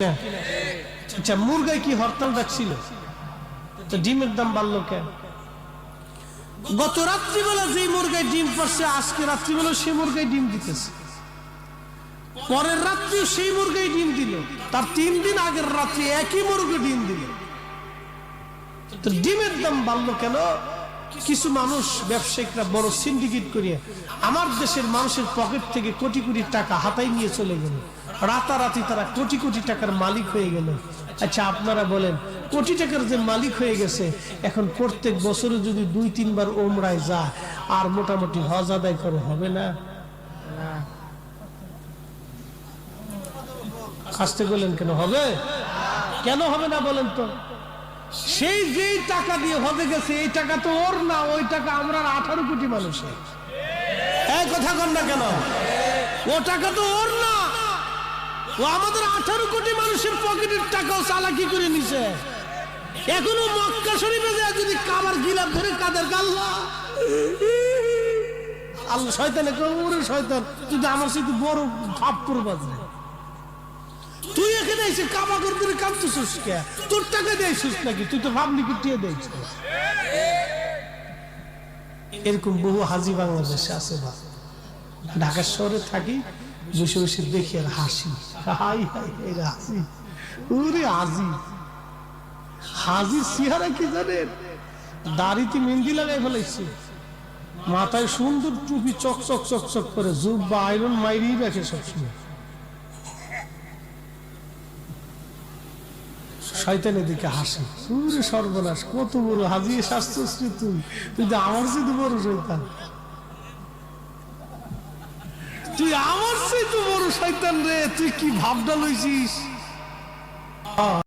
আচ্ছা মুরগায় কি হরতাল ডাকছিল? তো ডিমের দাম বাড়লো কেন? গত রাত্রিবেলা যে মুরগায় ডিম আজকে রাত্রিবেলা সে মুরগায় ডিম দিতেছে। পরের রাত্রিও সেই ডিম দিল। তার তিন দিন আগের রাত্রি একই মুরগি ডিম দিল। তো ডিমের দাম বাড়লো কেন? কিছু মানুষ, ব্যবসায়িকরা, বড় সিন্ডিকেট করিয়ে আমার দেশের মানুষের পকেট থেকে কোটি কোটি টাকা হাতাই নিয়ে চলে গেল। রাতারাতি তারা কোটি কোটি টাকার মালিক হয়ে গেল। আচ্ছা আপনারা বলেন, কোটি টাকার যে মালিক হয়ে গেছে, এখন প্রত্যেক বছরে যদি দুই, তিনবার ওমরায় যায়, আর মোটামুটি হজ আদায় করে হবে না? আসতে বললেন কেন, হবে? কেন হবে না বলেন তো? সেই যেই টাকা দিয়ে হজে গেছে, এই টাকা তো ওর না, ওই টাকা আমরা আঠারো কোটি মানুষের। কথা কন না কেন? ও টাকা তো ওর না। ও আমাদের আঠারো কোটি মানুষের পকেটের টাকাও চালাকি করে নিছে। এখনও মক্কা শরীফে যায় যদি কাবার গিলাপ ধরে কাদের কাল্লা আল্লাহ শয়তানে ওরে শয়তান তুই আমার সাথে বড় ভাব করবাজ না তুই এখানে এসে কাবা করতে কাঁদতেছিস কে? তোর টাকা দিয়েছিস নাকি? তুই তো ভাবলি কি টিয়ে দিয়েছিস। এরকম বহু হাজি বাংলাদেশে আছে বা ঢাকা শহরে থাকি বসে বসে দেখি আর হাসি হাসি। ওরে হাজি হাজি সিহারা কি জানেন? দাড়িতে মেহেন্দি লাগাই ফেলাইছে মাথায় সুন্দর টুপি চক চক চক চক করে জুব বা আয়রন রাখে সবসময়। শয়তানের দিকে হাসে। সুরে সর্বনাশ, কত বড় হাজিয়ে শাস্ত্রশ্রী তুই। তুই আমার যদি বড় শৈতান তুই আমার সেই তো বড় সাইতান রে তুই কি ভাবটা লইছিস